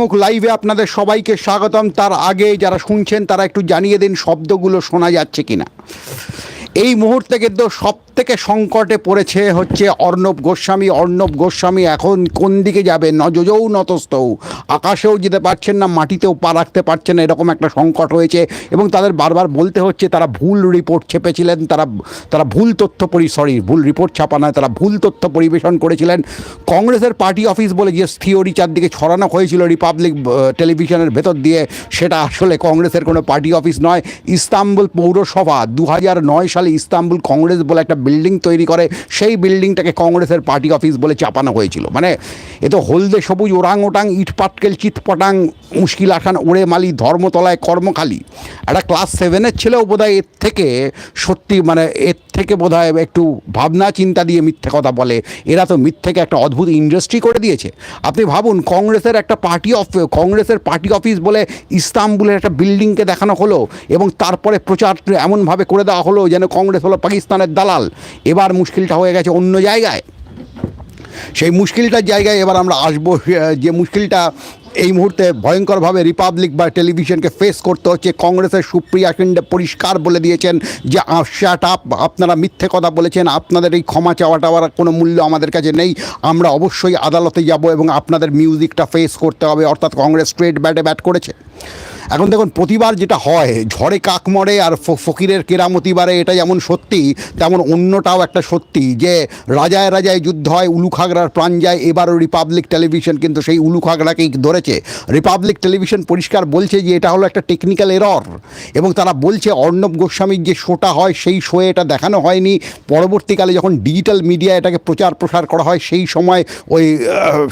মুখ লাইভে আপনাদের সবাইকে স্বাগতম। তার আগে যারা শুনছেন, তারা একটু জানিয়ে দিন শব্দগুলো শোনা যাচ্ছে কিনা। এই মুহূর্তে কিন্তু সব থেকে সংকটে পড়েছে হচ্ছে অর্ণব গোস্বামী অর্ণব গোস্বামী এখন কোন দিকে যাবে? নজৌ নতস্তৌ আকাশেও যেতে পারছেন না, মাটিতেও পা রাখতে পারছেন না, এরকম একটা সংকট হয়েছে এবং তাদের বারবার বলতে হচ্ছে, তারা ভুল রিপোর্ট ছেপেছিলেন, তারা তারা ভুল তথ্য পরি সরি ভুল রিপোর্ট ছাপা নয়, তারা ভুল তথ্য পরিবেশন করেছিলেন। কংগ্রেসের পার্টি অফিস বলে যে থিওরি চারদিকে ছড়ানো হয়েছিল রিপাবলিক টেলিভিশনের ভেতর দিয়ে, সেটা আসলে কংগ্রেসের কোনো পার্টি অফিস নয়। ইস্তাম্বুল পৌরসভা দু নয় সালে ইস্তাম্বুল কংগ্রেস বলে একটা বিল্ডিং তৈরি করে, সেই বিল্ডিংটাকে কংগ্রেসের পার্টি অফিস বলে চাপানো হয়েছিল। মানে এ তো হলদে সবুজ ওরাং ওটাং ইটপাটকেল চিতপটাং মুশকিল আখান ওড়ে মালি ধর্মতলায় কর্মখালী। একটা ক্লাস সেভেনের ছেলেও বোধহয় এর থেকে সত্যি মানে এর থেকে বোধহয় একটু ভাবনা চিন্তা দিয়ে মিথ্যে কথা বলে। এরা তো মিথ্যেকে একটা অদ্ভুত ইন্ডাস্ট্রি করে দিয়েছে। আপনি ভাবুন, কংগ্রেসের একটা পার্টি অফ কংগ্রেসের পার্টি অফিস বলে ইস্তাম্বুলের একটা বিল্ডিংকে দেখানো হলো এবং তারপরে প্রচার এমনভাবে করে দেওয়া হলো যেন কংগ্রেস হলো পাকিস্তানের দালাল। এবার মুশকিলটা হয়ে গেছে অন্য জায়গায়। সেই মুশকিলটার জায়গায় এবার আমরা আসব। যে মুশকিলটা এই মুহূর্তে ভয়ঙ্করভাবে রিপাবলিক বা টেলিভিশনকে ফেস করতে হচ্ছে। কংগ্রেসের সুপ্রিয়া কিন্ডে পরিষ্কার বলে দিয়েছেন যে শ্যাট আপ আপনারা মিথ্যে কথা বলেছেন, আপনাদের এই ক্ষমা চাওয়া টাওয়ার কোনো মূল্য আমাদের কাছে নেই। আমরা অবশ্যই আদালতে যাব এবং আপনাদের মিউজিকটা ফেস করতে হবে। অর্থাৎ কংগ্রেস স্ট্রেট ব্যাটে ব্যাট করেছে। এখন দেখুন, প্রতিবার যেটা হয়, ঝড়ে কাক মরে আর ফকিরের কেরামতি বারে এটা যেমন সত্যি, তেমন অন্যটাও একটা সত্যি যে রাজায় রাজায় যুদ্ধ হয়, উলুখাগড়ার প্রাণ যায়, এবারও রিপাবলিক টেলিভিশন কিন্তু সেই উলুখাগড়াকেই ধরেছে। রিপাবলিক টেলিভিশন পরিষ্কার বলছে যে এটা হলো একটা টেকনিক্যাল এরর এবং তারা বলছে অর্ণব গোস্বামীর যে শোটা হয়, সেই শোয়ে এটা দেখানো হয়নি। পরবর্তীকালে যখন ডিজিটাল মিডিয়া এটাকে প্রচার প্রসার করা হয়, সেই সময় ওই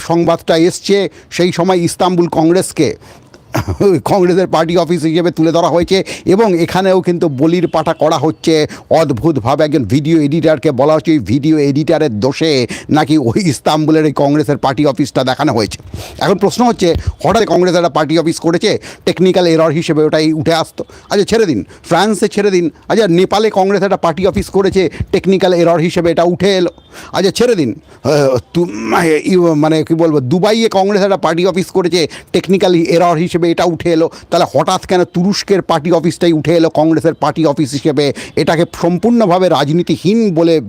সংবাদটা এসছে, সেই সময় ইস্তাম্বুল কংগ্রেসকে কংগ্রেসের পার্টি অফিস হিসেবে তুলে ধরা হয়েছে এবং এখানেও কিন্তু বলির পাঠা করা হচ্ছে। অদ্ভুতভাবে একজন ভিডিও এডিটারকে বলা হচ্ছে ওই ভিডিও এডিটারের দোষে নাকি ওই ইস্তাম্বুলের এই কংগ্রেসের পার্টি অফিসটা দেখানো হয়েছে? এখন প্রশ্ন হচ্ছে, হঠাৎ কংগ্রেস একটা পার্টি অফিস করেছে, টেকনিক্যাল এরর হিসেবে ওটাই উঠে আসতো? আচ্ছা ছেড়ে দিন, ফ্রান্সে ছেড়ে দিন। আচ্ছা নেপালে কংগ্রেস একটা পার্টি অফিস করেছে, টেকনিক্যাল এরর হিসেবে এটা উঠে এলো। আচ্ছা ছেড়ে দিন। ইউ- মানে কি বলব, দুবাইয়ে কংগ্রেস একটা পার্টি অফিস করেছে টেকনিক্যালি এরর হিসেবে এটা উঠে এলো। তাহলে হঠাৎ কেন তুরস্কের পার্টি অফিসটাই উঠে এলো কংগ্রেসের পার্টি অফিস হিসেবে? এটাকে সম্পূর্ণভাবে রাজনীতিহীন বলে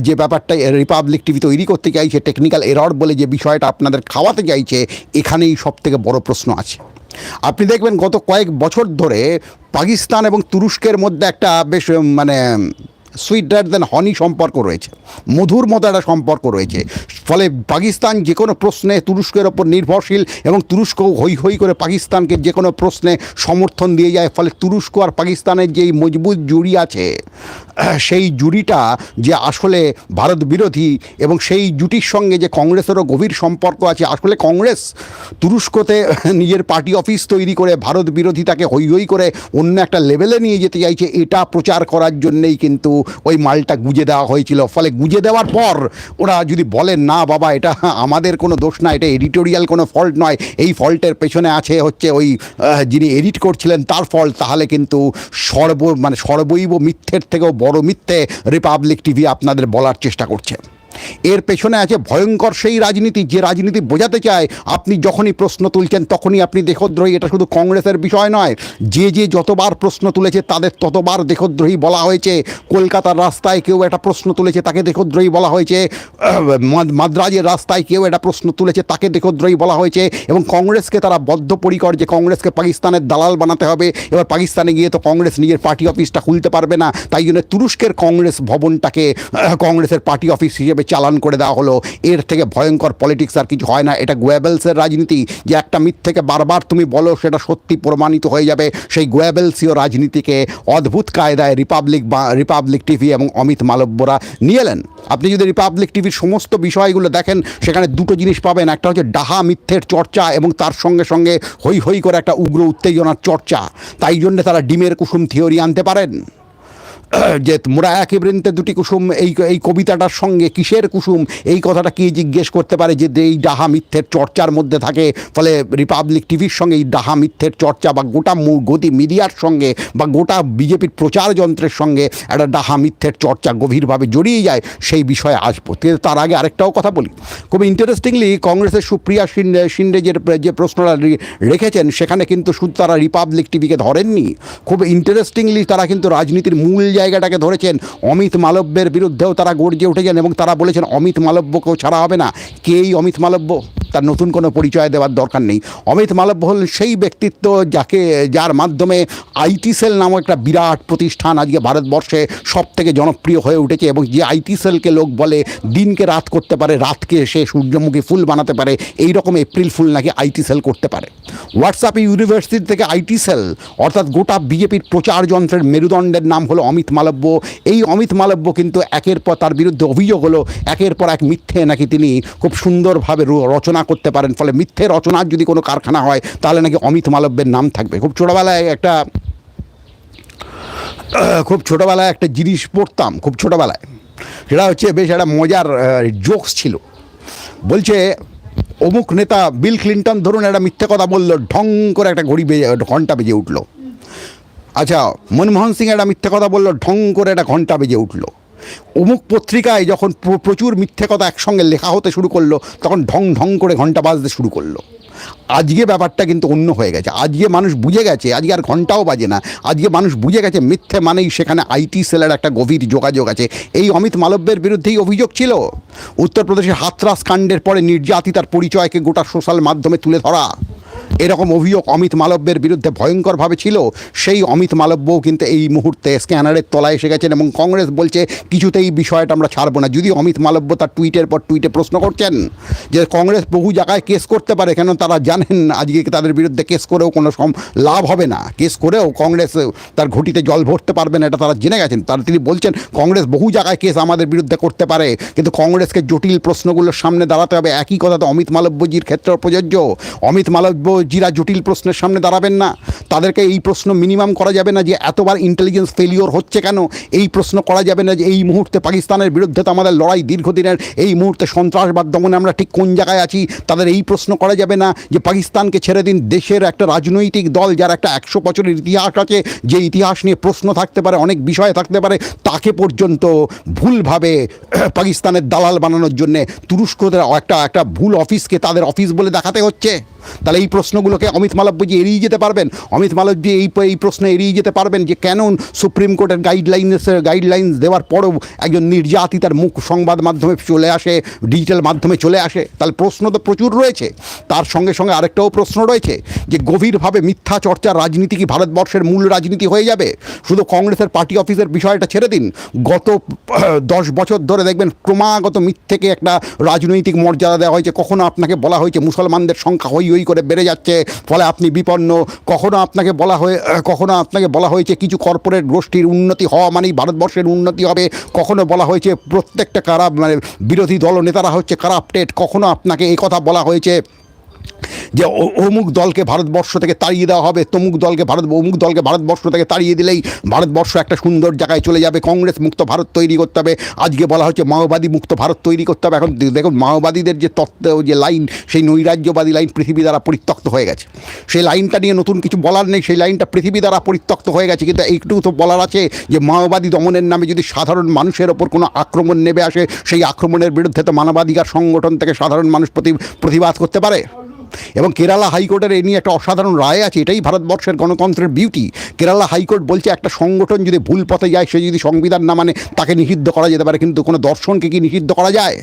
যে ব্যাপারটা রিপাবলিক টিভি তৈরি করতে চাইছে টেকনিক্যাল এরর বলে যে বিষয়টা আপনাদের খাওয়াতে চাইছে, এখানেই সব থেকে বড় প্রশ্ন আছে। আপনি দেখবেন গত কয়েক বছর ধরে পাকিস্তান এবং তুরস্কের মধ্যে একটা বেশ মানে সুইটার দেন হনি সম্পর্ক রয়েছে, মধুর মতো একটা সম্পর্ক রয়েছে। ফলে পাকিস্তান যে কোনো প্রশ্নে তুরস্কের ওপর নির্ভরশীল এবং তুরস্ক হৈ হৈ করে পাকিস্তানকে যে কোনো প্রশ্নে সমর্থন দিয়ে যায়, ফলে তুরস্ক আর পাকিস্তানের যেই মজবুত জুড়ি আছে সেই জুড়িটা যে আসলে ভারত বিরোধী এবং সেই জুটির সঙ্গে যে কংগ্রেসেরও গভীর সম্পর্ক আছে, আসলে কংগ্রেস তুরস্কতে নিজের পার্টি অফিস তৈরি করে ভারত বিরোধিতাকে হই হই করে অন্য একটা লেভেলে নিয়ে যেতে চাইছে, এটা প্রচার করার জন্যেই কিন্তু ওই মালটা গুজে দেওয়া হয়েছিল। ফলে গুজে দেওয়ার পর ওরা যদি বলেন না বাবা, এটা আমাদের কোনো দোষ না, এটা এডিটোরিয়াল কোনো ফল্ট নয়, এই ফল্টের পেছনে আছে হচ্ছে ওই যিনি এডিট করছিলেন তার ফল্ট, তাহলে কিন্তু সর্ব মানে সর্বৈব মিথ্যের থেকেও বড় মিথ্যে রিপাবলিক টিভি আপনাদের বলার চেষ্টা করছে। এর পেছনে আছে ভয়ঙ্কর সেই রাজনীতি, যে রাজনীতি বোঝাতে চায়, আপনি যখনই প্রশ্ন তুলছেন তখনই আপনি দেশদ্রোহী এটা শুধু কংগ্রেসের বিষয় নয়, যে যে যতবার প্রশ্ন তুলেছে তাদের ততবার দেশদ্রোহী বলা হয়েছে। কলকাতার রাস্তায় কেউ একটা প্রশ্ন তুলেছে তাকে দেশদ্রোহী বলা হয়েছে। মাদ্রাজের রাস্তায় কেউ একটা প্রশ্ন তুলেছে তাকে দেশদ্রোহী বলা হয়েছে। এবং কংগ্রেসকে তারা বদ্ধপরিকর যে কংগ্রেসকে পাকিস্তানের দালাল বানাতে হবে। এবার পাকিস্তানে গিয়ে তো কংগ্রেস নিজের পার্টি অফিসটা খুলতে পারবে না। তাই জন্য তুরস্কের কংগ্রেস ভবনটাকে, কংগ্রেসের পার্টি অফিস হিসেবে চালান করে দেওয়া হলো। এর থেকে ভয়ঙ্কর পলিটিক্স আর কিছু হয় না। এটা গোয়েবেলসের রাজনীতি। যে একটা মিথ্যেকে বারবার তুমি বলো, সেটা সত্যি প্রমাণিত হয়ে যাবে। সেই গোয়েবেলসীয় রাজনীতিকে অদ্ভুত কায়দায় রিপাবলিক বা রিপাবলিক টিভি এবং অমিত মালব্যরা নিয়ে এলেন। আপনি যদি রিপাবলিক টিভির সমস্ত বিষয়গুলো দেখেন, সেখানে দুটো জিনিস পাবেন। একটা হচ্ছে ডাহা মিথ্যের চর্চা এবং তার সঙ্গে সঙ্গে হই হই করে একটা উগ্র উত্তেজনার চর্চা। তাই জন্য তারা ডিমের কুসুম থিওরি আনতে পারেন। যে মোরা একে দুটি কুসুম, এই এই কবিতাটার সঙ্গে কিসের কুসুম? এই কথাটা কে জিজ্ঞেস করতে পারে যে এই ডাহা মিথ্যের চর্চার মধ্যে থাকে? ফলে রিপাবলিক টিভির সঙ্গে এই ডাহা মিথ্যের চর্চা বা গোটা গতি মিডিয়ার সঙ্গে বা গোটা বিজেপির প্রচার যন্ত্রের সঙ্গে একটা ডাহা মিথ্যের চর্চা গভীরভাবে জড়িয়ে যায়, সেই বিষয়ে আসব তার আগে আরেকটাও কথা বলি। খুব ইন্টারেস্টিংলি কংগ্রেসের সুপ্রিয়া শিন্ডে শিন্ডে যে যে প্রশ্নটা রেখেছেন, সেখানে কিন্তু শুধু তারা রিপাবলিক টিভিকে ধরেননি। খুব ইন্টারেস্টিংলি তারা কিন্তু রাজনীতির মূল জায়গাটাকে ধরেছেন, অমিত মালব্যের বিরুদ্ধেও তারা গর্জে উঠেছেন এবং তারা বলেছেন, অমিত মালব্যকেও ছাড়া হবে না। কে এই অমিত মালব্য? তার নতুন কোনো পরিচয় দেওয়ার দরকার নেই। অমিত মালব্য হলেন সেই ব্যক্তিত্ব যাকে, যার মাধ্যমে আইটি সেল নামক একটা বিরাট প্রতিষ্ঠান আজকে ভারতবর্ষে সব থেকে জনপ্রিয় হয়ে উঠেছে এবং যে আইটি সেলকে লোক বলে দিনকে রাত করতে পারে, রাতকে সে সূর্যমুখী ফুল বানাতে পারে এই রকম এপ্রিল ফুল নাকি আইটি সেল করতে পারে। হোয়াটসঅ্যাপ ইউনিভার্সিটি থেকে আইটি সেল, অর্থাৎ গোটা বিজেপির প্রচার যন্ত্রের মেরুদণ্ডের নাম হলো অমিত মালব্য। এই অমিত মালব্য কিন্তু একের পর তার বিরুদ্ধে অভিযোগ হলো, একের পর এক মিথ্যে নাকি তিনি খুব সুন্দরভাবে র- রচনা করতে পারেন। ফলে মিথ্যে রচনার যদি কোনো কারখানা হয়, তাহলে নাকি অমিত মালব্যের নাম থাকবে। খুব ছোটোবেলায় একটা খুব ছোটোবেলায় একটা জিনিস পড়তাম, খুব ছোটোবেলায়। সেটা হচ্ছে বেশ একটা মজার জোকস ছিল। বলছে, অমুক নেতা বিল ক্লিন্টন ধরুন একটা মিথ্যে কথা বলল, ঢং করে একটা ঘড়ি বেজে, ঘণ্টা বেজে উঠল। আচ্ছা মনমোহন সিং একটা মিথ্যে কথা বলল, ঢং করে একটা ঘণ্টা বেজে উঠল। অমুক পত্রিকায় যখন প্রচুর মিথ্যে কথা একসঙ্গে লেখা হতে শুরু করল, তখন ঢং ঢং করে ঘণ্টা বাজতে শুরু করল। আজকে ব্যাপারটা কিন্তু অন্য হয়ে গেছে। আজকে মানুষ বুঝে গেছে, আজকে আর ঘন্টাও বাজে না। আজকে মানুষ বুঝে গেছে মিথ্যে মানেই সেখানে আইটি সেলের একটা গভীর যোগাযোগ আছে। এই অমিত মালব্যের বিরুদ্ধেই অভিযোগ ছিল। উত্তরপ্রদেশের হাতরাস কাণ্ডের পরে নির্যাতিতার পরিচয়কে গোটা সোশ্যাল মাধ্যমে তুলে ধরা। এরকম অভিযোগ অমিত মালব্যের বিরুদ্ধে ভয়ঙ্করভাবে ছিল। সেই অমিত মালব্যও কিন্তু এই মুহূর্তে স্ক্যানারের তলায় এসে গেছেন এবং কংগ্রেস বলছে, কিছুতেই বিষয়টা আমরা ছাড়বো না। যদি অমিত মালব্য তার টুইটের পর টুইটে প্রশ্ন করছেন যে, কংগ্রেস বহু জায়গায় কেস করতে পারে, কেন তারা জানেন আজকে তাদের বিরুদ্ধে কেস করেও কোনো সম, লাভ হবে না? কেস করেও কংগ্রেস তার ঘটিতে জল ভরতে পারবে না, এটা তারা জেনে গেছেন। তারা তিনি বলছেন, কংগ্রেস বহু জায়গায় কেস আমাদের বিরুদ্ধে করতে পারে, কিন্তু কংগ্রেসকে জটিল প্রশ্নগুলোর সামনে দাঁড়াতে হবে। একই কথা তো অমিত মালব্যজির ক্ষেত্রেও প্রযোজ্য। অমিত মালব্যজিরা জটিল প্রশ্নের সামনে দাঁড়াবেন না। তাদেরকে এই প্রশ্ন মিনিমাম করা যাবে না যে এতবার ইন্টেলিজেন্স ফেলিওর হচ্ছে কেন? এই প্রশ্ন করা যাবে না যে এই মুহূর্তে পাকিস্তানের বিরুদ্ধে তো আমাদের লড়াই দীর্ঘদিনের, এই মুহূর্তে সন্ত্রাসবাদ দমনে আমরা ঠিক কোন জায়গায় আছি? তাদের এই প্রশ্ন করা যাবে না যে পাকিস্তানকে ছেড়ে দিন দেশের একটা রাজনৈতিক দল যার একটা একশো বছরের ইতিহাস আছে, যে ইতিহাস নিয়ে প্রশ্ন থাকতে পারে, অনেক বিষয় থাকতে পারে, তাকে পর্যন্ত ভুলভাবে পাকিস্তানের দালাল বানানোর জন্যে তুরস্কদের একটা একটা ভুল অফিসকে তাদের অফিস বলে দেখাতে হচ্ছে। তাহলে এই প্রশ্নগুলোকে অমিত মালব্যজি এড়িয়ে যেতে পারবেন, অমিত মালব্যজি এই এই প্রশ্ন এড়িয়ে যেতে পারবেন যে কেন সুপ্রিম কোর্টের গাইডলাইন্স গাইডলাইন্স দেওয়ার পরেও একজন নির্যাতিতার মুখ সংবাদ মাধ্যমে চলে আসে ডিজিটাল মাধ্যমে চলে আসে। তাহলে প্রশ্ন তো প্রচুর রয়েছে। তার সঙ্গে সঙ্গে আরেকটাও প্রশ্ন রয়েছে যে গভীরভাবে মিথ্যা চর্চার রাজনীতি কি ভারতবর্ষের মূল রাজনীতি হয়ে যাবে? শুধু কংগ্রেসের পার্টি অফিসের বিষয়টা ছেড়ে দিন। গত দশ বছর ধরে দেখবেন ক্রমাগত মিথ্যেকে একটা রাজনৈতিক মর্যাদা দেওয়া হয়েছে। কখনো আপনাকে বলা হয়েছে মুসলমানদের সংখ্যা হই হই করে বেড়ে যাচ্ছে। ফলে আপনি বিপন্ন। কখনো আপনাকে বলা হয়ে, কখনো আপনাকে বলা হয়েছে কিছু কর্পোরেট গোষ্ঠীর উন্নতি হওয়া মানেই ভারতবর্ষের উন্নতি হবে। কখনো বলা হয়েছে প্রত্যেকটা কারাপ মানে বিরোধী দল নেতারা হচ্ছে কারাপ্টেড কখনো আপনাকে এই কথা বলা হয়েছে যে অমুক দলকে ভারতবর্ষ থেকে তাড়িয়ে দেওয়া হবে, তমুক দলকে ভারত অমুক দলকে ভারতবর্ষ থেকে তাড়িয়ে দিলেই ভারতবর্ষ একটা সুন্দর জায়গায় চলে যাবে, কংগ্রেস মুক্ত ভারত তৈরি করতে হবে, আজকে বলা হচ্ছে মাওবাদী মুক্ত ভারত তৈরি করতে হবে। এখন দেখুন, মাওবাদীদের যে তত্ত্ব, যে লাইন, সেই নৈরাজ্যবাদী লাইন পৃথিবী দ্বারা পরিত্যক্ত হয়ে গেছে। সেই লাইনটা নিয়ে নতুন কিছু বলার নেই, সেই লাইনটা পৃথিবী দ্বারা পরিত্যক্ত হয়ে গেছে। কিন্তু এইটুকু তো বলার আছে যে মাওবাদী দমনের নামে যদি সাধারণ মানুষের ওপর কোনো আক্রমণ নেমে আসে, সেই আক্রমণের বিরুদ্ধে তো মানবাধিকার সংগঠন থেকে সাধারণ মানুষ প্রতি প্রতিবাদ করতে পারে? এবং কেরালা হাইকোর্টের এ নিয়ে একটা অসাধারণ রায় আছে, এটাই ভারতবর্ষের গণতন্ত্রের বিউটি কেরালা হাইকোর্ট বলছে একটা সংগঠন যদি ভুল পথে যায়, সে যদি সংবিধান না মানে তাকে নিষিদ্ধ করা যেতে পারে, কিন্তু কোনো দর্শনকে কি নিষিদ্ধ করা যায়?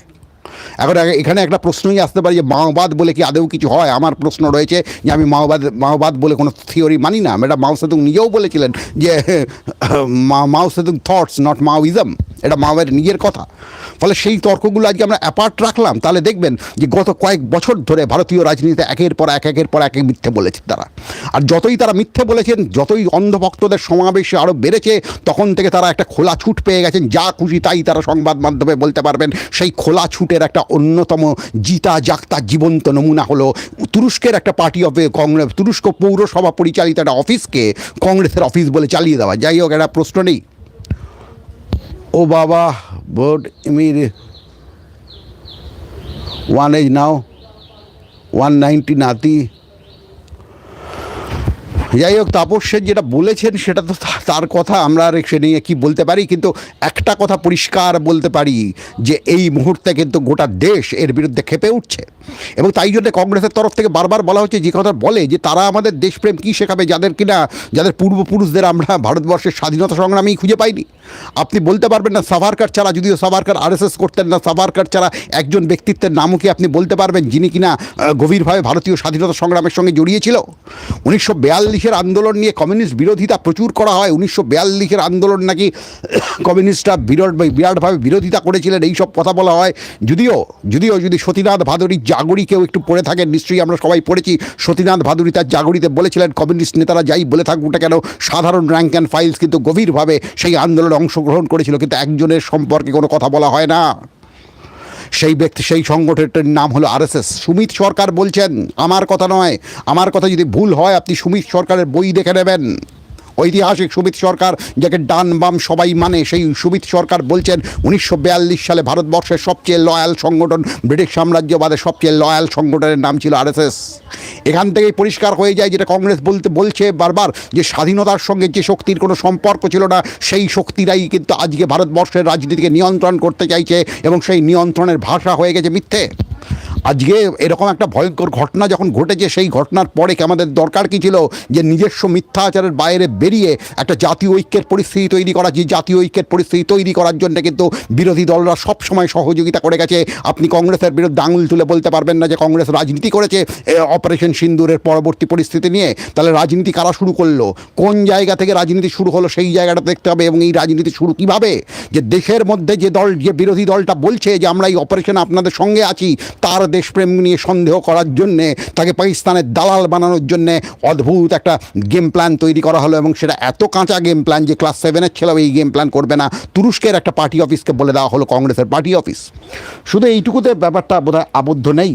এখন এখানে একটা প্রশ্নই আসতে পারে যে মাওবাদ বলে কি আদৌ কিছু হয়? আমার প্রশ্ন রয়েছে যে আমি মাওবাদ মাওবাদ বলে কোনো থিওরি মানি না। এটা মাও সেতুং নিজেও বলেছিলেন যে মাও সেতুং থটস, নট মাওইজম। এটা মাওয়ের নিজের কথা। ফলে সেই তর্কগুলো আজকে আমরা অ্যাপার্ট রাখলাম। তাহলে দেখবেন যে গত কয়েক বছর ধরে ভারতীয় রাজনীতিতে একের পর এক, একের পর এক মিথ্যে বলেছে তারা। আর যতই তারা মিথ্যে বলেছেন, যতই অন্ধভক্তদের সমাবেশে আরও বেড়েছে, তখন থেকে তারা একটা খোলা ছুট পেয়ে গেছেন। যা খুশি তাই তারা সংবাদ মাধ্যমে বলতে পারবেন। সেই খোলা ছুটের একটা অন্যতম জিতা জাগতা জীবন্ত নমুনা হলো তুরস্কের একটা পার্টি অফ কংগ্রেস তুরস্ক পৌরসভা পরিচালিত একটা অফিসকে কংগ্রেসের অফিস বলে চালিয়ে দেওয়া। যাই হোক, একটা প্রশ্ন নেই। ও বাবা vote ইমির one age now one ninety নাতি যাই হোক তাপস সেন যেটা বলেছেন, সেটা তো তার কথা আমরা আর সে নিয়ে কী বলতে পারি? কিন্তু একটা কথা পরিষ্কার বলতে পারি যে এই মুহূর্তে কিন্তু গোটা দেশ এর বিরুদ্ধে খেপে উঠছে। এবং তাই জন্য কংগ্রেসের তরফ থেকে বারবার বলা হচ্ছে, যে কথা বলে যে তারা আমাদের দেশপ্রেম কী শেখাবে যাদের কিনা, যাদের পূর্বপুরুষদের আমরা ভারতবর্ষের স্বাধীনতা সংগ্রামেই খুঁজে পাইনি। আপনি বলতে পারবেন না, সাভারকার ছাড়া, যদিও সাভারকার আরএসএস করতেন না, সাভারকার ছাড়া একজন ব্যক্তিত্বের নামও কি আপনি বলতে পারবেন, যিনি কিনা গভীরভাবে ভারতীয় স্বাধীনতা সংগ্রামের সঙ্গে জড়িয়েছিল উনিশশো বিয়াল্লিশের আন্দোলন নিয়ে কমিউনিস্ট বিরোধিতা প্রচুর করা হয়। উনিশশো বিয়াল্লিশের আন্দোলন নাকি কমিউনিস্টরা বিরাট বিরাটভাবে বিরোধিতা করেছিলেন, এই সব কথা বলা হয়। যদিও যদিও যদি সতীনাথ ভাদুরীর জাগরি কেউ একটু পড়ে থাকেন, নিশ্চয়ই আমরা সবাই পড়েছি, সতীনাথ ভাদুরী তার জাগরিতে বলেছিলেন, কমিউনিস্ট নেতারা যাই বলে থাকুক না কেন, সাধারণ র্যাঙ্ক অ্যান্ড ফাইলস কিন্তু গভীরভাবে সেই আন্দোলনে অংশগ্রহণ করেছিল, কিন্তু একজনের সম্পর্কে কোনো কথা বলা হয় না। সেই ব্যক্তি, সেই সংগঠনের নাম হলো আরএসএস। সুমিত সরকার বলছেন, আমার কথা নয়, আমার কথা যদি ভুল হয়, আপনি সুমিত সরকারের বই দেখে নেবেন। ঐতিহাসিক সুমিত সরকার, যাকে ডান বাম সবাই মানে সেই সুমিত সরকার বলছেন, উনিশশো বিয়াল্লিশ সালে ভারতবর্ষের সবচেয়ে লয়াল সংগঠন, ব্রিটিশ সাম্রাজ্যবাদের সবচেয়ে লয়াল সংগঠনের নাম ছিল আরএসএস। এখান থেকেই পরিষ্কার হয়ে যায় যেটা কংগ্রেস বলতে, বলছে বারবার যে স্বাধীনতার সঙ্গে যে শক্তির কোনো সম্পর্ক ছিল না, সেই শক্তিরাই কিন্তু আজকে ভারতবর্ষের রাজনীতিকে নিয়ন্ত্রণ করতে চাইছে এবং সেই নিয়ন্ত্রণের ভাষা হয়ে গেছে মিথ্যে। আজকে এরকম একটা ভয়ঙ্কর ঘটনা যখন ঘটেছে, সেই ঘটনার পরে কি আমাদের দরকার কি ছিল? যে নিজস্ব মিথ্যাচারের বাইরে বেরিয়ে একটা জাতীয় ঐক্যের পরিস্থিতি তৈরি করা, যে জাতীয় ঐক্যের পরিস্থিতি তৈরি করার জন্য কিন্তু বিরোধী দলরা সবসময় সহযোগিতা করে গেছে। আপনি কংগ্রেসের বিরুদ্ধে আঙুল তুলে বলতে পারবেন না যে কংগ্রেস রাজনীতি করেছে অপারেশন সিন্দুরের পরবর্তী পরিস্থিতি নিয়ে। তাহলে রাজনীতি কারা শুরু করল? কোন জায়গা থেকে রাজনীতি শুরু হলো সেই জায়গাটা দেখতে হবে এবং এই রাজনীতি শুরু কীভাবে? যে দেশের মধ্যে যে দল, যে বিরোধী দলটা বলছে যে আমরা এই অপারেশনে আপনাদের সঙ্গে আছি, তার দেশপ্রেম নিয়ে সন্দেহ করার জন্যে, তাকে পাকিস্তানের দালাল বানানোর জন্যে অদ্ভুত একটা গেম প্ল্যান তৈরি করা হলো এবং সেটা এত কাঁচা গেম প্ল্যান যে ক্লাস সেভেনের ছেলেও এই গেম প্ল্যান করবে না। তুরস্কের একটা পার্টি অফিসকে বলে দেওয়া হলো কংগ্রেসের পার্টি অফিস শুধু এইটুকুতে ব্যাপারটা বোধহয় আবদ্ধ নেই।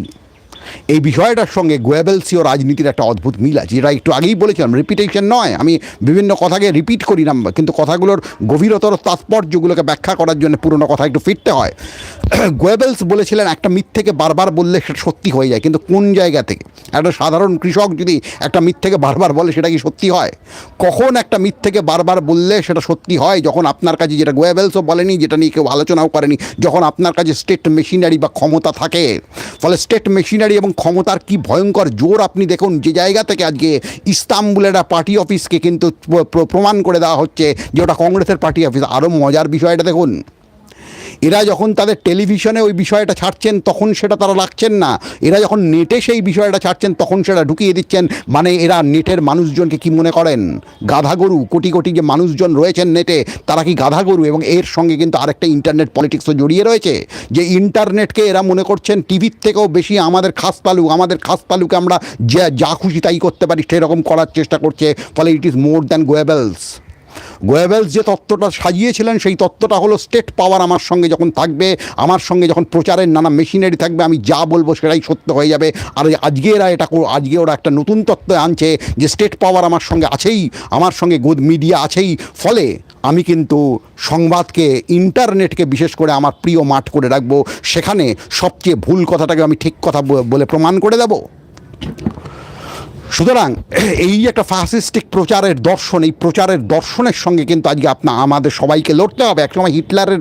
এই বিষয়টার সঙ্গে গোয়েবেলসিও রাজনীতির একটা অদ্ভুত মিল আছে। যেটা একটু আগেই বলেছিলাম রিপিটেশন নয়। আমি বিভিন্ন কথাকে রিপিট করি না কিন্তু কথাগুলোর গভীরতর তাৎপর্যগুলোকে ব্যাখ্যা করার জন্য পুরনো কথা একটু ফিরতে হয়। গোয়েবেলস বলেছিলেন, একটা মিথ্যেকে বারবার বললে সেটা সত্যি হয়ে যায়, কিন্তু কোন জায়গা থেকে? একটা সাধারণ কৃষক যদি একটা মিথ্যেকে বারবার বলে, সেটা কি সত্যি হয়? কখন একটা মিথ্যেকে বারবার বললে সেটা সত্যি হয়? যখন আপনার কাছে যেটা গোয়েবেলসও বলেনি, যেটা নিয়ে কেউ আলোচনাও করেনি, যখন আপনার কাছে স্টেট মেশিনারি বা ক্ষমতা থাকে, ফলে স্টেট মেশিনারি এবং ক্ষমতার কি ভয়ঙ্কর জোর আপনি দেখুন, যে জায়গা থেকে আজকে ইস্তাম্বুলের একটা পার্টি অফিসকে কিন্তু প্র- প্র- প্রমাণ করে দেওয়া হচ্ছে যে ওটা কংগ্রেসের পার্টি অফিস। আরও মজার বিষয়টা দেখুন। এরা যখন তাদের টেলিভিশনে ওই বিষয়টা ছাড়ছেন, তখন সেটা তারা রাখছেন না। এরা যখন নেটে সেই বিষয়টা ছাড়ছেন, তখন সেটা ঢুকিয়ে দিচ্ছেন। মানে এরা নেটের মানুষজনকে কি মনে করেন? গাধা গরু, কোটি কোটি যে মানুষজন রয়েছেন নেটে, তারা কি গাধা গরু? এবং এর সঙ্গে কিন্তু আরেকটা ইন্টারনেট পলিটিক্সও জড়িয়ে রয়েছে, যে ইন্টারনেটকে এরা মনে করছেন টিভির থেকেও বেশি আমাদের খাস তালু আমাদের খাস তালুকে আমরা যা যা খুশি তাই করতে পারি, সেরকম করার চেষ্টা করছে। ফলে it is more than Goebbels Goebbels যে তত্ত্বটা সাজিয়েছিলেন, সেই তত্ত্বটা হলো স্টেট পাওয়ার আমার সঙ্গে যখন থাকবে, আমার সঙ্গে যখন প্রচারের নানা মেশিনারি থাকবে, আমি যা বলব সেটাই সত্য হয়ে যাবে। আর আজকে এরা এটা আজকে ওরা একটা নতুন তত্ত্ব আনছে যে স্টেট পাওয়ার আমার সঙ্গে আছেই, আমার সঙ্গে গোদ মিডিয়া আছেই। ফলে আমি কিন্তু সংবাদকে ইন্টারনেটকে বিশেষ করে আমার প্রিয় মাঠ করে রাখব। সেখানে সবচেয়ে ভুল কথাটাকে আমি ঠিক কথা বলে প্রমাণ করে দেবো। সুতরাং, এই একটা ফাসিস্টিক প্রচারের দর্শন, এই প্রচারের দর্শনের সঙ্গে কিন্তু আজকে আপনার আমাদের সবাইকে লড়তে হবে। একসময় হিটলারের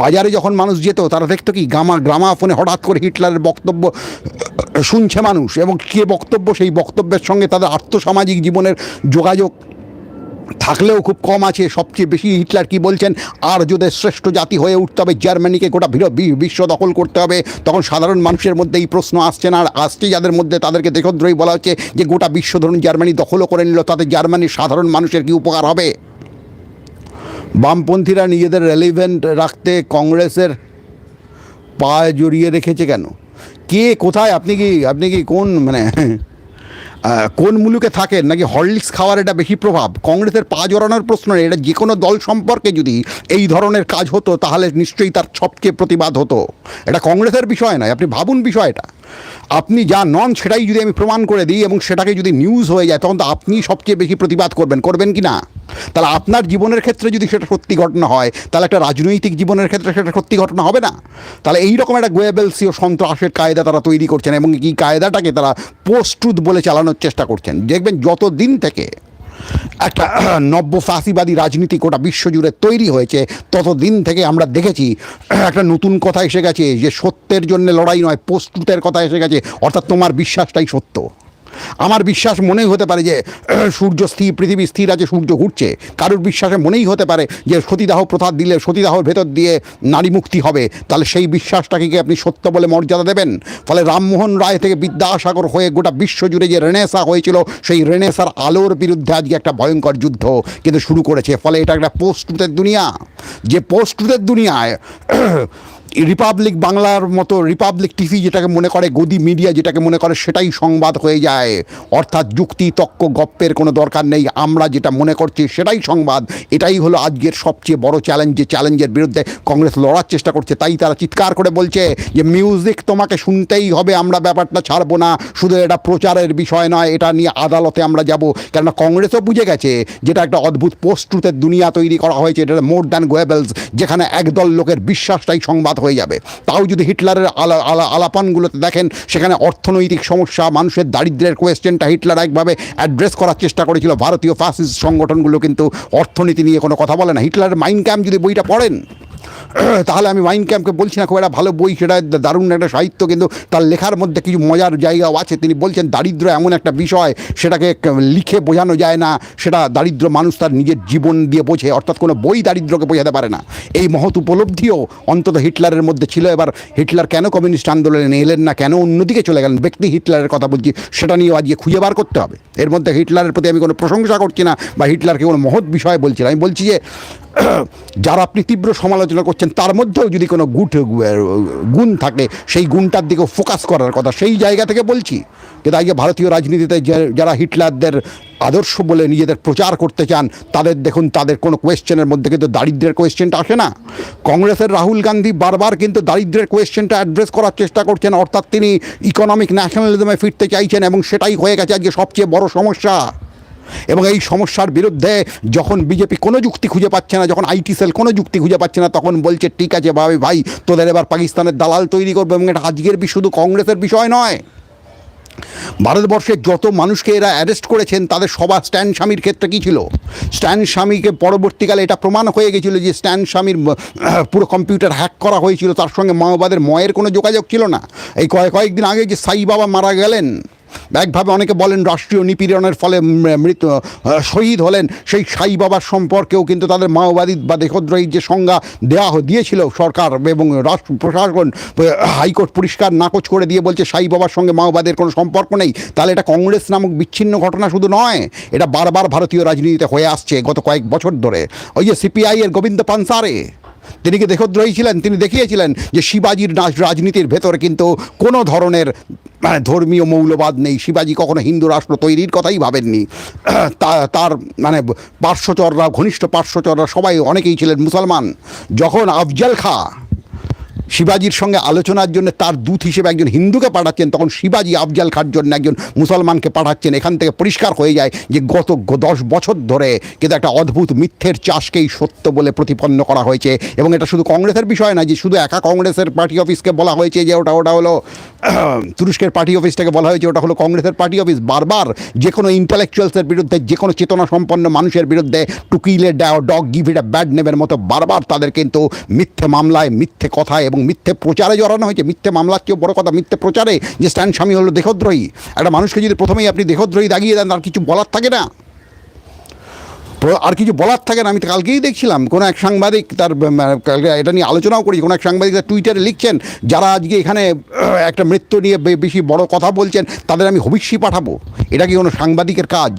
বাজারে যখন মানুষ যেত, তারা দেখতো কি গামা গ্রামাফোনে হঠাৎ করে হিটলারের বক্তব্য, শুনছে মানুষ এবং কে বক্তব্য, সেই বক্তব্যের সঙ্গে তাদের আর্থসামাজিক জীবনের যোগাযোগ থাকলেও খুব কম আছে। সবচেয়ে বেশি হিটলার কি বলছেন? আর যদি শ্রেষ্ঠ জাতি হয়ে উঠতে হবে, জার্মানিকে গোটা বিশ্ব দখল করতে হবে, তখন সাধারণ মানুষের মধ্যে এই প্রশ্ন আসছে না। আর আসছে যাদের মধ্যে তাদেরকে দেশদ্রোহী বলা হচ্ছে যে, গোটা বিশ্ব ধরুন জার্মানি দখলও করে নিল, তাতে জার্মানির সাধারণ মানুষের কি উপকার হবে? বামপন্থীরা নিজেদের রেলিভেন্ট রাখতে কংগ্রেসের পা জড়িয়ে রেখেছে কেন? কে কোথায়? আপনি কি আপনি কি কোন মানে কোন মুলুকে থাকেন নাকি হরলিক্স খাওয়ার এটা বেশি প্রভাব? কংগ্রেসের পা জড়ানোর প্রশ্ন, এটা যে কোনো দল সম্পর্কে যদি এই ধরনের কাজ হতো, তাহলে নিশ্চয়ই তার সবচেয়ে প্রতিবাদ হতো। এটা কংগ্রেসের বিষয় নয়, আপনি ভাবুন বিষয়টা। আপনি যা নন সেটাই যদি আমি প্রমাণ করে দিই এবং সেটাকে যদি নিউজ হয়ে যায়, তখন তো আপনি সবচেয়ে বেশি প্রতিবাদ করবেন। করবেন কি না? তাহলে আপনার জীবনের ক্ষেত্রে যদি সেটা সত্যি ঘটনা হয়, তাহলে একটা রাজনৈতিক জীবনের ক্ষেত্রে সেটা সত্যি ঘটনা হবে না? তাহলে এইরকম একটা গোয়েবেলসি ও সন্ত্রাসের কায়দা তারা তৈরি করছেন এবং এই কায়দাটাকে তারা পোস্ট ট্রুথ বলে চালানোর চেষ্টা করছেন। দেখবেন যত দিন থেকে একটা নব্য ফাঁসিবাদী রাজনীতি গোটা বিশ্বজুড়ে তৈরি হয়েছে। ততদিন থেকে আমরা দেখেছি, একটা নতুন কথা এসে গেছে যে সত্যের জন্য লড়াই নয়, প্রস্তুতের কথা এসে গেছে। অর্থাৎ তোমার বিশ্বাসটাই সত্য। আমার বিশ্বাস মনেই হতে পারে যে, সূর্য স্থির, পৃথিবী স্থির আছে, সূর্য ঘুরছে। কারোর বিশ্বাসে মনেই হতে পারে যে, সতীদাহ প্রথা দিলে, সতীদাহর ভেতর দিয়ে নারী মুক্তি হবে। তাহলে সেই বিশ্বাসটাকে কি আপনি সত্য বলে মর্যাদা দেবেন? ফলে রামমোহন রায় থেকে বিদ্যাসাগর হয়ে গোটা বিশ্বজুড়ে যে রেনেসা হয়েছিল, সেই রেনেসার আলোর বিরুদ্ধে আজকে একটা ভয়ঙ্কর যুদ্ধ কিন্তু শুরু করেছে। ফলে এটা একটা পোস্টুতের দুনিয়া। যে পোস্টুতের দুনিয়ায় রিপাবলিক বাংলার মতো রিপাবলিক টিভি যেটাকে মনে করে গদি মিডিয়া যেটাকে মনে করে, সেটাই সংবাদ হয়ে যায়। অর্থাৎ যুক্তি, তক্ক, গপ্পের কোনো দরকার নেই। আমরা যেটা মনে করছি, সেটাই সংবাদ। এটাই হলো আজকের সবচেয়ে বড় চ্যালেঞ্জ যে চ্যালেঞ্জের বিরুদ্ধে কংগ্রেস লড়ার চেষ্টা করছে। তাই তারা চিৎকার করে বলছে যে মিউজিক তোমাকে শুনতেই হবে, আমরা ব্যাপারটা ছাড়বো না। শুধু এটা প্রচারের বিষয় নয়, এটা নিয়ে আদালতে আমরা যাব। কেননা কংগ্রেসও বুঝে গেছে, যেটা একটা অদ্ভুত পোস্ট ট্রুথের দুনিয়া তৈরি করা হয়েছে, এটা মোর দ্যান গোয়েবেলস যেখানে একদল লোকের বিশ্বাসটাই সংবাদ হয়ে যাবে। তাও যদি হিটলারের আলা আলা, আলাপানগুলোতে দেখেন, সেখানে অর্থনৈতিক সমস্যা, মানুষের দারিদ্রের কোয়েশ্চেনটা হিটলার একভাবে অ্যাড্রেস করার চেষ্টা করেছিল। ভারতীয় ফাসিস্ট সংগঠনগুলো কিন্তু অর্থনীতি নিয়ে কোনো কথা বলে না। হিটলারের মাইন্ড ক্যাম্প যদি বইটা পড়েন তাহলে আমি মাইন্ড ক্যাম্পকে বলছি না, খুব একটা ভালো বই, সেটা দারুণ একটা সাহিত্য, কিন্তু তার লেখার মধ্যে কিছু মজার জায়গাও আছে। তিনি বলছেন দারিদ্র এমন একটা বিষয়, সেটাকে লিখে বোঝানো যায় না, সেটা দারিদ্র মানুষ তার নিজের জীবন দিয়ে বোঝে, অর্থাৎ কোনো বই দারিদ্রকে বোঝাতে পারে না। এই মহৎ উপলব্ধিও অন্তত হিটলারের মধ্যে ছিল। এবার হিটলার কেন কমিউনিস্ট আন্দোলনে এলেন না, কেন অন্যদিকে চলে গেলেন? ব্যক্তি হিটলারের কথা বলছি, সেটা নিয়েও আজকে খুঁজে বার করতে হবে। এর মধ্যে হিটলারের প্রতি আমি কোনো প্রশংসা করছি না, বা হিটলারকে কোনো মহৎ বিষয় বলছি না। আমি বলছি যে যারা আপনি তীব্র সমালোচনা করছেন, তার মধ্যেও যদি কোনো গুট গুণ থাকে, সেই গুণটার দিকে ফোকাস করার কথা, সেই জায়গা থেকে বলছি কিন্তু আজকে ভারতীয় রাজনীতিতে যারা হিটলারদের আদর্শ বলে নিজেদের প্রচার করতে চান, তাদের দেখুন, তাদের কোনো কোয়েশ্চেনের মধ্যে কিন্তু দারিদ্রের কোয়েশ্চেনটা আসে না। কংগ্রেসের রাহুল গান্ধী বারবার কিন্তু দারিদ্রের কোয়েশ্চেনটা অ্যাড্রেস করার চেষ্টা করছেন, অর্থাৎ তিনি ইকোনমিক ন্যাশনালিজমে ফিরতে চাইছেন, এবং সেটাই হয়ে গেছে আজকে সবচেয়ে বড় সমস্যা। এবং এই সমস্যার বিরুদ্ধে যখন বিজেপি কোনো যুক্তি খুঁজে পাচ্ছে না, যখন আইটি সেল কোনো যুক্তি খুঁজে পাচ্ছে না, তখন বলছে, ঠিক আছে ভাবে ভাই, তোদের এবার পাকিস্তানের দালাল তৈরি করবে এবং এটা আজকের শুধু কংগ্রেসের বিষয় নয়। ভারতবর্ষের যত মানুষকে এরা অ্যারেস্ট করেছেন, তাদের সবার স্ট্যান স্বামীর ক্ষেত্রে কী ছিল? স্ট্যান স্বামীকে পরবর্তীকালে এটা প্রমাণ হয়ে গেছিল যে স্ট্যান স্বামীর পুরো কম্পিউটার হ্যাক করা হয়েছিল, তার সঙ্গে মাওবাদের ময়ের কোনো যোগাযোগ ছিল না। এই কয়েক, কয়েকদিন আগে যে সাই বাবা মারা গেলেন একভাবে অনেকে বলেন রাষ্ট্রীয় নিপীড়নের ফলে মৃত শহীদ হলেন সেই সাই বাবার সম্পর্কেও কিন্তু তাদের মাওবাদী বা দেশদ্রোহীর যে সংজ্ঞা দেওয়া দিয়েছিল সরকার এবং রাষ্ট্র, প্রশাসন হাইকোর্ট পরিষ্কার নাকচ করে দিয়ে বলছে সাই বাবার সঙ্গে মাওবাদের কোনো সম্পর্ক নেই। তাহলে এটা কংগ্রেস নামক বিচ্ছিন্ন ঘটনা শুধু নয়, এটা বারবার ভারতীয় রাজনীতিতে হয়ে আসছে গত কয়েক বছর ধরে। ওই যে সিপিআই এর গোবিন্দ পানসারে, তিনি কি দেশদ্রোহী ছিলেন? তিনি দেখিয়েছিলেন যে শিবাজির রাজ- রাজনীতির ভেতরে কিন্তু কোনো ধরনের ধর্মীয় মৌলবাদ নেই। শিবাজি কখনো হিন্দু রাষ্ট্র তৈরির কথাই ভাবেননি। তার মানে পার্শ্বচররা, ঘনিষ্ঠ পার্শ্বচররা সবাই অনেকেই ছিলেন মুসলমান। যখন আফজাল খা শিবাজির সঙ্গে আলোচনার জন্য তার দূত হিসেবে একজন হিন্দুকে পাঠাচ্ছেন, তখন শিবাজি আফজাল খার জন্য একজন মুসলমানকে পাঠাচ্ছেন। এখান থেকে পরিষ্কার হয়ে যায় যে গত দশ বছর ধরে কিন্তু একটা অদ্ভুত মিথ্যের চাষকেই সত্য বলে প্রতিপন্ন করা হয়েছে। এবং এটা শুধু কংগ্রেসের বিষয় না যে শুধু একা কংগ্রেসের পার্টি অফিসকে বলা হয়েছে যে ওটা ওটা হলো তুরস্কের পার্টি অফিসটাকে বলা হয়েছে, ওটা হলো কংগ্রেসের পার্টি অফিস। বারবার যে কোনো ইন্টালেকচুয়ালসের বিরুদ্ধে, যে কোনো চেতনা সম্পন্ন মানুষের বিরুদ্ধে to kill dog give it bad নেমের মতো বারবার তাদের কিন্তু মিথ্যে মামলায়, মিথ্যে কথায় এবং মিথ্যে প্রচারে জড়ানো হয়েছে। মিথ্যে মামলার চেয়েও বড় কথা মিথ্যে প্রচারে যে স্ট্যান্ড স্বামী হলো দেহদ্রোহী। একটা মানুষকে যদি প্রথমেই আপনি দেহদ্রোহী দাগিয়ে দেন, তার কিছু বলার থাকে না। আর কিছু বলার থাকে না, আমি তো কালকেই দেখছিলাম, কোনো এক সাংবাদিক তার এটা নিয়ে আলোচনাও করি, কোনো এক সাংবাদিক তার টুইটারে লিখছেন, যারা আজকে এখানে একটা মৃত্যু নিয়ে বেশি বড় কথা বলছেন, তাদের আমি হবিষ্যি পাঠাবো। এটা কি কোনো সাংবাদিকের কাজ?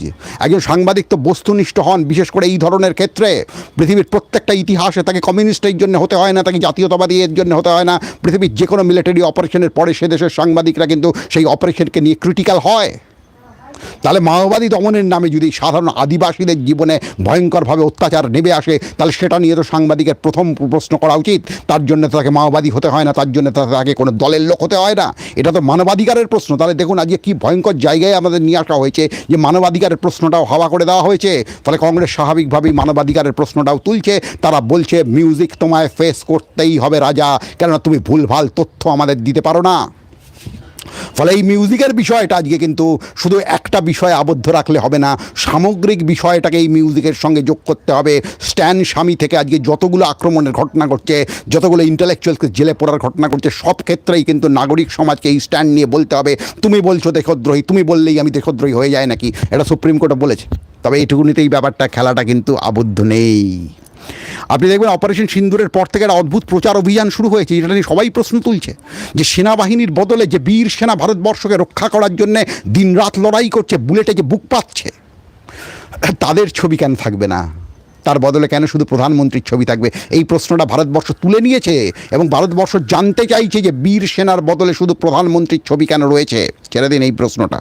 একজন সাংবাদিক তো বস্তুনিষ্ঠ হন, বিশেষ করে এই ধরনের ক্ষেত্রে। পৃথিবীর প্রত্যেকটা ইতিহাসে তাকে কমিউনিস্টের জন্য হতে হয় না, তাকে জাতীয়তাবাদী এর জন্য হতে হয় না। পৃথিবীর যে কোনো মিলিটারি অপারেশনের পরে সে দেশের সাংবাদিকরা কিন্তু সেই অপারেশনকে নিয়ে ক্রিটিক্যাল হয়। তাহলে মাওবাদী দমনের নামে যদি সাধারণ আদিবাসীদের জীবনে ভয়ঙ্করভাবে অত্যাচার নেমে আসে, তাহলে সেটা নিয়ে তো সাংবাদিকের প্রথম প্রশ্ন করা উচিত। তার জন্য তাকে মাওবাদী হতে হয় না, তার জন্য তাকে কোনো দলের লোক হতে হয় না। এটা তো মানবাধিকারের প্রশ্ন। তাহলে দেখুন, আজকে কী ভয়ঙ্কর জায়গায় আমাদের নিয়ে আসা হয়েছে যে মানবাধিকারের প্রশ্নটাও হাওয়া করে দেওয়া হয়েছে। তাহলে কংগ্রেস স্বাভাবিকভাবেই মানবাধিকারের প্রশ্নটাও তুলছে। তারা বলছে, মিউজিক তোমায় ফেস করতেই হবে রাজা। কেননা তুমি ভুলভাল তথ্য আমাদের দিতে পারো না। ফলে এই মিউজিকের বিষয়টা আজকে কিন্তু শুধু একটা বিষয়ে আবদ্ধ রাখলে হবে না, সামগ্রিক বিষয়টাকে এই মিউজিকের সঙ্গে যোগ করতে হবে। স্ট্যান স্বামী থেকে আজকে যতগুলো আক্রমণের ঘটনা ঘটছে, যতগুলো ইন্টেলেকচুয়ালকে জেলে পড়ার ঘটনা ঘটছে, সব ক্ষেত্রেই কিন্তু নাগরিক সমাজকে এই স্ট্যান্ড নিয়ে বলতে হবে, তুমি বলছো দেশদ্রোহী, তুমি বললেই আমি দেশদ্রোহী হয়ে যায় নাকি? এটা সুপ্রিম কোর্টে বলেছে। তবে এইটুকুনিতেই ব্যাপারটা, খেলাটা কিন্তু আবদ্ধ নেই। আপনি দেখবেন অপারেশন সিন্দুরের পর থেকে একটা অদ্ভুত প্রচার অভিযান শুরু হয়েছে এটা নিয়ে সবাই প্রশ্ন তুলছে যে সেনাবাহিনীর বদলে যে বীর সেনা ভারতবর্ষকে রক্ষা করার জন্যে দিনরাত লড়াই করছে, বুলেটে যে বুক পাচ্ছে, তাদের ছবি কেন থাকবে না? তার বদলে কেন শুধু প্রধানমন্ত্রীর ছবি থাকবে? এই প্রশ্নটা ভারতবর্ষ তুলে নিয়েছে এবং ভারতবর্ষ জানতে চাইছে যে বীর সেনার বদলে শুধু প্রধানমন্ত্রীর ছবি কেন রয়েছে। ছেড়ে দিন এই প্রশ্নটা।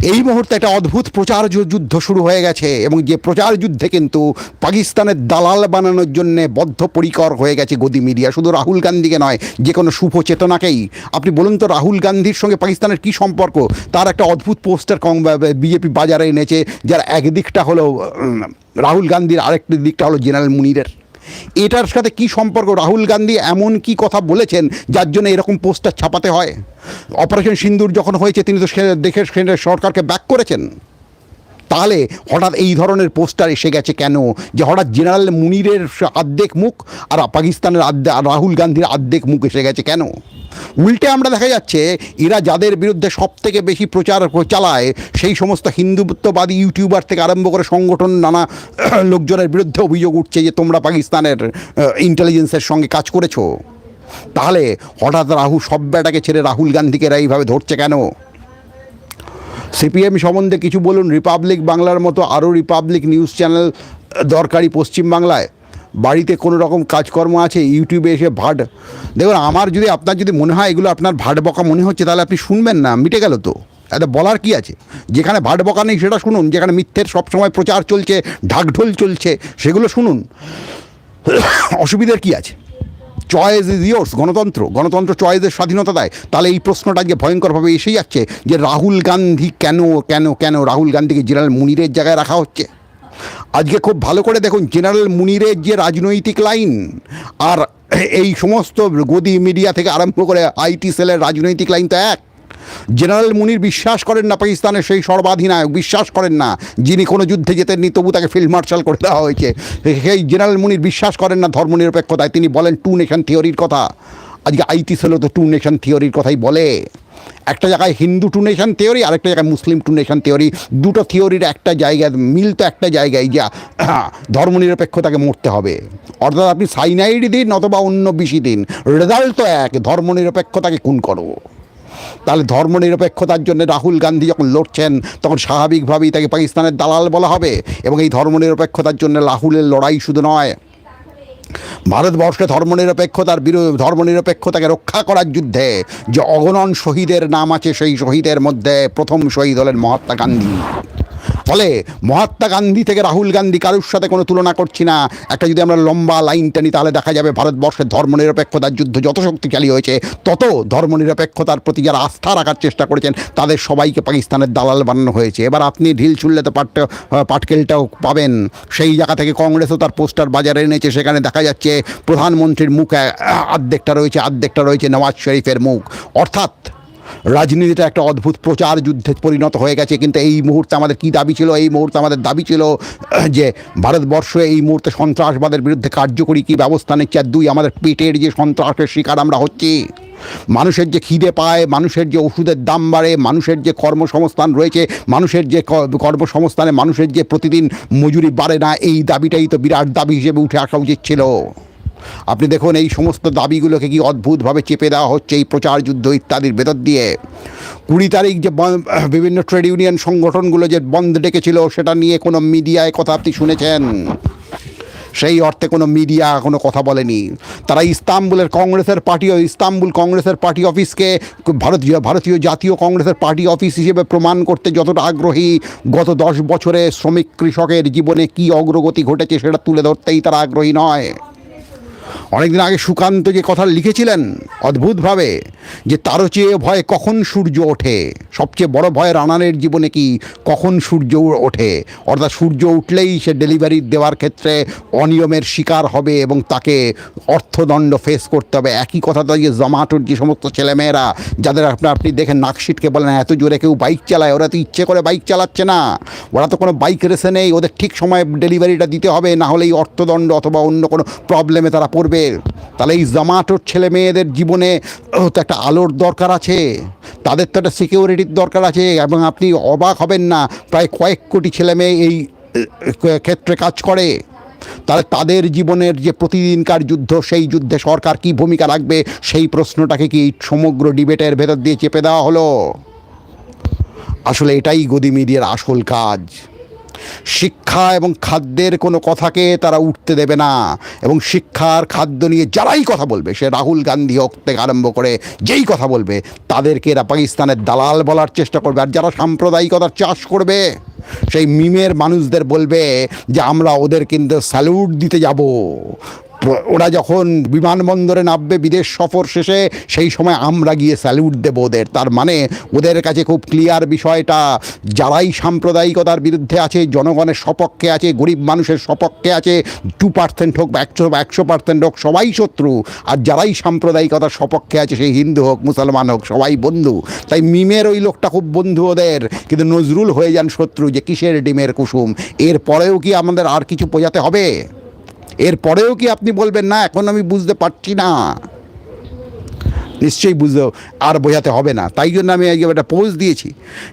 এই মুহূর্তে একটা অদ্ভুত প্রচার যুদ্ধ শুরু হয়ে গেছে এবং যে প্রচার যুদ্ধে কিন্তু পাকিস্তানের দালাল বানানোর জন্যে বদ্ধপরিকর হয়ে গেছে গদি মিডিয়া। শুধু রাহুল গান্ধীকে নয়, যে কোনো শুভ চেতনাকেই। আপনি বলুন তো রাহুল গান্ধীর সঙ্গে পাকিস্তানের কী সম্পর্ক? তার একটা অদ্ভুত পোস্টার বিজেপি বাজারে এনেছে, যার একদিকটা হলো রাহুল গান্ধীর আরেকটি দিকটা হলো জেনারেল মুনিরের। এটার সাথে কি সম্পর্ক? রাহুল গান্ধী এমন কি কথা বলেছেন যার জন্য এরকম পোস্টার ছাপাতে হয়? অপারেশন সিন্দুর যখন হয়েছে, তিনি তো দেশের সরকারকে ব্যাক করেছেন। তাহলে হঠাৎ এই ধরনের পোস্টার এসে গেছে কেন? যে হঠাৎ জেনারেল মুনিরের আর্ধেক মুখ আর পাকিস্তানের রাহুল গান্ধীর আর্ধেক মুখ এসে গেছে কেন? উল্টে আমরা দেখা যাচ্ছে, এরা যাদের বিরুদ্ধে সব থেকে বেশি প্রচার চালায়, সেই সমস্ত হিন্দুত্ববাদী ইউটিউবার থেকে আরম্ভ করে সংগঠন, নানা লোকজনের বিরুদ্ধে অভিযোগ উঠছে যে তোমরা পাকিস্তানের ইন্টেলিজেন্সের সঙ্গে কাজ করেছ। তাহলে হঠাৎ রাহু, সব বেটাকে ছেড়ে রাহুল গান্ধীকে এরা এইভাবে ধরছে কেন? সিপিএম সম্বন্ধে কিছু বলুন। রিপাবলিক বাংলার মতো আরও রিপাবলিক নিউজ চ্যানেল দরকারি পশ্চিমবাংলায়। বাড়িতে কোনো রকম কাজকর্ম আছে ইউটিউবে এসে ভাট। দেখুন, আমার যদি, আপনার যদি মনে হয় এগুলো আপনার ভাট বকা মনে হচ্ছে, তাহলে আপনি শুনবেন না, মিটে গেল তো। এটা বলার কি আছে? যেখানে ভাট বকা নেই সেটা শুনুন, যেখানে মিথ্যের সবসময় প্রচার চলছে, ঢাকঢোল চলছে, সেগুলো শুনুন। অসুবিধার কি আছে? চয়েস ইজ ইয়োর্স গণতন্ত্র গণতন্ত্র চয়েসের স্বাধীনতা দেয়। তাহলে এই প্রশ্নটা আজকে ভয়ঙ্করভাবে এসে যাচ্ছে যে রাহুল গান্ধী কেন কেন কেন রাহুল গান্ধীকে জেনারেল মুনিরের জায়গায় রাখা হচ্ছে? আজকে খুব ভালো করে দেখুন জেনারেল মুনিরের যে রাজনৈতিক লাইন আর এই সমস্ত গদি মিডিয়া থেকে আরম্ভ করে আইটি সেলের রাজনৈতিক লাইন তো এক। জেনারেল মুনির বিশ্বাস করেন না পাকিস্তানের সেই সর্বাধিনায়ক, বিশ্বাস করেন না। যিনি কোনো যুদ্ধে যেতেননি তবু তাকে ফিল্ড মার্শাল করে দেওয়া হয়েছে। সেই জেনারেল মুনির বিশ্বাস করেন না ধর্মনিরপেক্ষতায়। তিনি বলেন, টু নেশন থিওরির কথা। আজকে আইটি সেলও তো টু নেশন থিওরির কথাই বলে। একটা জায়গায় হিন্দু টু নেশন থিওরি, আরেকটা জায়গায় মুসলিম টু নেশন থিওরি। দুটো থিওরির একটা জায়গায়, মিল তো একটা জায়গায় যা ধর্মনিরপেক্ষতাকে মরতে হবে। অর্থাৎ আপনি সাইনাইড দিন অথবা অন্য বেশি দিন। রেজাল্ট তো এক, ধর্মনিরপেক্ষতাকে খুন করো। তাহলে ধর্মনিরপেক্ষতার জন্য রাহুল গান্ধী যখন লড়ছেন, তখন স্বাভাবিকভাবেই তাকে পাকিস্তানের দালাল বলা হবে এবং এই ধর্মনিরপেক্ষতার জন্য রাহুলের লড়াই শুধু নয়, ভারতবর্ষে ধর্মনিরপেক্ষতার বিরোধ ধর্মনিরপেক্ষতাকে রক্ষা করার যুদ্ধে যে অগণন শহীদের নাম আছে, সেই শহীদের মধ্যে প্রথম শহীদ হলেন মহাত্মা গান্ধী। ফলে মহাত্মা গান্ধী থেকে রাহুল গান্ধী কারোর সাথে কোনো তুলনা করছি না। একটা যদি আমরা লম্বা লাইন টানি, তাহলে দেখা যাবে ভারতবর্ষের ধর্মনিরপেক্ষতার যুদ্ধ যত শক্তিশালী হয়েছে। তত ধর্মনিরপেক্ষতার প্রতি যারা আস্থা রাখার চেষ্টা করেছেন, তাদের সবাইকে পাকিস্তানের দালাল বানানো হয়েছে। এবার আপনি ঢিল ছুড়লে তো পাট পাটকেলটাও পাবেন। সেই জায়গা থেকে কংগ্রেসও তার পোস্টার বাজারে এনেছে, সেখানে দেখা যাচ্ছে প্রধানমন্ত্রীর মুখে আর্ধেকটা রয়েছে আর্ধেকটা রয়েছে নওয়াজ শরীফের মুখ। অর্থাৎ রাজনীতিটা একটা অদ্ভুত প্রচার যুদ্ধে পরিণত হয়ে গেছে, কিন্তু এই মুহূর্তে আমাদের কী দাবি ছিল? এই মুহূর্তে আমাদের দাবি ছিল যে ভারতবর্ষ এই মুহূর্তে সন্ত্রাসবাদের বিরুদ্ধে কার্যকরী কী ব্যবস্থা নিচ্ছে? আর দুই, আমাদের পেটের যে সন্ত্রাসের শিকার আমরা হচ্ছি। মানুষের যে খিদে পায়, মানুষের যে ওষুধের দাম বাড়ে, মানুষের যে কর্মসংস্থান রয়েছে, মানুষের যে কর্মসংস্থানে মানুষের যে প্রতিদিন মজুরি বাড়ে না, এই দাবিটাই তো বিরাট দাবি হিসেবে উঠে আসা উচিত ছিল। আপনি দেখুন এই সমস্ত দাবিগুলোকে কি অদ্ভুতভাবে চেপে দেওয়া হচ্ছে এই প্রচার যুদ্ধ ইত্যাদির ভেতর দিয়ে। কুড়ি তারিখ যে বিভিন্ন ট্রেড ইউনিয়ন সংগঠনগুলো যে বন্ধ ডেকেছিল, সেটা নিয়ে কোনো মিডিয়ায় কথা আপনি শুনেছেন? সেই অর্থে কোনো মিডিয়া কোনো কথা বলেনি। তারা ইস্তাম্বুলের কংগ্রেসের পার্টি, ইস্তাম্বুল কংগ্রেসের পার্টি অফিসকে ভারতীয় ভারতীয় জাতীয় কংগ্রেসের পার্টি অফিস হিসেবে প্রমাণ করতে যতটা আগ্রহী গত দশ বছরে শ্রমিক কৃষকের জীবনে কী অগ্রগতি ঘটেছে সেটা তুলে ধরতেই তারা আগ্রহী নয়। অনেকদিন আগে সুকান্ত যে কথা লিখেছিলেন অদ্ভুতভাবে যে তারও চেয়ে ভয় কখন সূর্য ওঠে? সবচেয়ে বড় ভয় রানারের জীবনে কি কখন সূর্য ওঠে? অর্থাৎ সূর্য উঠলেই সে ডেলিভারি দেওয়ার ক্ষেত্রে অনিয়মের শিকার হবে এবং তাকে অর্থদণ্ড ফেস করতে হবে। একই কথা তো যে জমাটোর যে সমস্ত ছেলেমেয়েরা, যাদের আপনি আপনি দেখেন নাকশিটকে বলেন, এত জোরে কেউ বাইক চালায়, ওরা তো ইচ্ছে করে বাইক চালাচ্ছে না। ওরা তো কোনো বাইক রেসে নেই, ওদের ঠিক সময়ে ডেলিভারিটা দিতে হবে, না হলে এই অর্থদণ্ড অথবা অন্য কোনো প্রবলেমে তারা পড়বে তাহলে এই জমাটোর ছেলে মেয়েদের জীবনে তো একটা আলোর দরকার আছে। তাদের তো একটা সিকিউরিটির দরকার আছে এবং আপনি অবাক হবেন না, প্রায় কয়েক কোটি ছেলে মেয়ে এই ক্ষেত্রে কাজ করে। তাহলে তাদের জীবনের যে প্রতিদিনকার যুদ্ধ, সেই যুদ্ধে সরকার কি ভূমিকা রাখবে? সেই প্রশ্নটাকে কি সমগ্র ডিবেটের ভেতর দিয়ে চেপে দেওয়া হলো? আসলে এটাই গদি মিডিয়ার আসল কাজ। শিক্ষা এবং খাদ্যের কোনো কথাকে তারা উঠতে দেবে না। এবং শিক্ষার খাদ্য নিয়ে যারাই কথা বলবে, সে রাহুল গান্ধী হোক থেকে আরম্ভ করে যেই কথা বলবে, তাদেরকে এরা পাকিস্তানের দালাল বলার চেষ্টা করবে। আর যারা সাম্প্রদায়িকতার চাষ করবে, সেই মিমের মানুষদের বলবে যে, আমরা ওদের কিন্তু স্যালুট দিতে যাব। ওরা যখন বিমানবন্দরে নামবে, বিদেশ সফর শেষে, সেই সময় আমরা গিয়ে স্যালুট দেবো ওদের। তার মানে ওদের কাছে খুব ক্লিয়ার বিষয়টা। যারাই সাম্প্রদায়িকতার বিরুদ্ধে আছে, জনগণের সপক্ষে আছে, গরিব মানুষের সপক্ষে আছে টু পার্সেন্ট হোক একশো একশো পার্সেন্ট হোক, সবাই শত্রু। আর যারাই সাম্প্রদায়িকতার সপক্ষে আছে সেই হিন্দু হোক, মুসলমান হোক, সবাই বন্ধু। তাই মিমের ওই লোকটা খুব বন্ধু ওদের। কিন্তু নজরুল হয়ে যান শত্রু যে কিসের ডিমের কুসুম? এর পরেও কি আমাদের আর কিছু বোঝাতে হবে? এরপরেও কি আপনি বলবেন, না, এখন আমি বুঝতে পারছি না নিশ্চয়ই বুঝতে আর বোঝাতে হবে না। তাই জন্য আমি একটা পোজ দিয়েছি,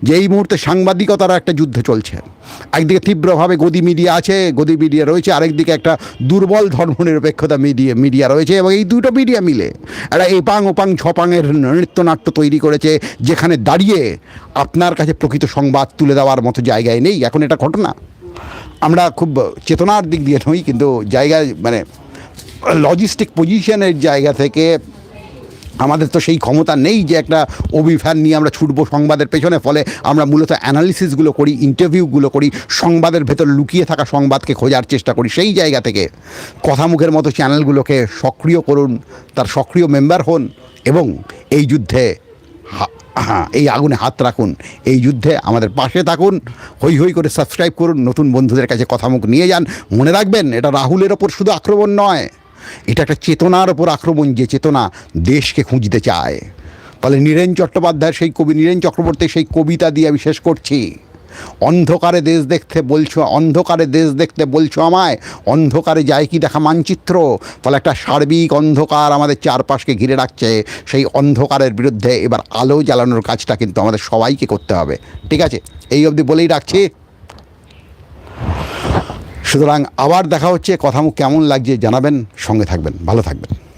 যে এই মুহূর্তে সাংবাদিকতার একটা যুদ্ধ চলছে। একদিকে তীব্রভাবে গদি মিডিয়া আছে, গদি মিডিয়া রয়েছে, আরেকদিকে একটা দুর্বল ধর্মনিরপেক্ষতা মিডিয়া মিডিয়া রয়েছে, এবং এই দুটো মিডিয়া মিলে একটা এপাং ওপাং ছপাংয়ের নৃত্যনাট্য তৈরি করেছে, যেখানে দাঁড়িয়ে আপনার কাছে প্রকৃত সংবাদ তুলে দেওয়ার মতো জায়গায় নেই। এখন এটা ঘটনা। আমরা খুব চেতনার দিক দিয়ে নই, কিন্তু জায়গায় মানে লজিস্টিক পজিশনের জায়গা থেকে আমাদের তো সেই ক্ষমতা নেই যে একটা অভিফ্যান নিয়ে আমরা ছুটবো সংবাদের পেছনে। ফলে আমরা মূলত অ্যানালিসিসগুলো করি ইন্টারভিউগুলো করি, সংবাদের ভেতর লুকিয়ে থাকা সংবাদকে খোঁজার চেষ্টা করি। সেই জায়গা থেকে কথামুখের মতো চ্যানেলগুলোকে সক্রিয় করুন, তার সক্রিয় মেম্বার হন এবং এই যুদ্ধে হ্যাঁ এই আগুনে হাত রাখুন, এই যুদ্ধে আমাদের পাশে থাকুন হই হই করে সাবস্ক্রাইব করুন, নতুন বন্ধুদের কাছে কথা মুখ নিয়ে যান। মনে রাখবেন, এটা রাহুলের ওপর শুধু আক্রমণ নয়, এটা একটা চেতনার ওপর আক্রমণ যে চেতনা দেশকে খুঁজতে চায়। তাহলে নীরেন চট্টোপাধ্যায়ের সেই কবি, নীরেন চক্রবর্তী সেই কবিতা দিয়ে আমি শেষ করছি। অন্ধকারে দেশ দেখতে বলছো, অন্ধকারে দেশ দেখতে বলছো আমায়? অন্ধকারে যায় কি দেখা মানচিত্র? ফলে একটা সার্বিক অন্ধকার আমাদের চারপাশকে ঘিরে রাখছে। সেই অন্ধকারের বিরুদ্ধে এবার আলো জ্বালানোর কাজটা কিন্তু আমাদের সবাইকে করতে হবে। ঠিক আছে? এই অবধি বলেই রাখছি। সুতরাং আবার দেখা হচ্ছে। কথা মুখ কেমন লাগছে জানাবেন। সঙ্গে থাকবেন। ভালো থাকবেন।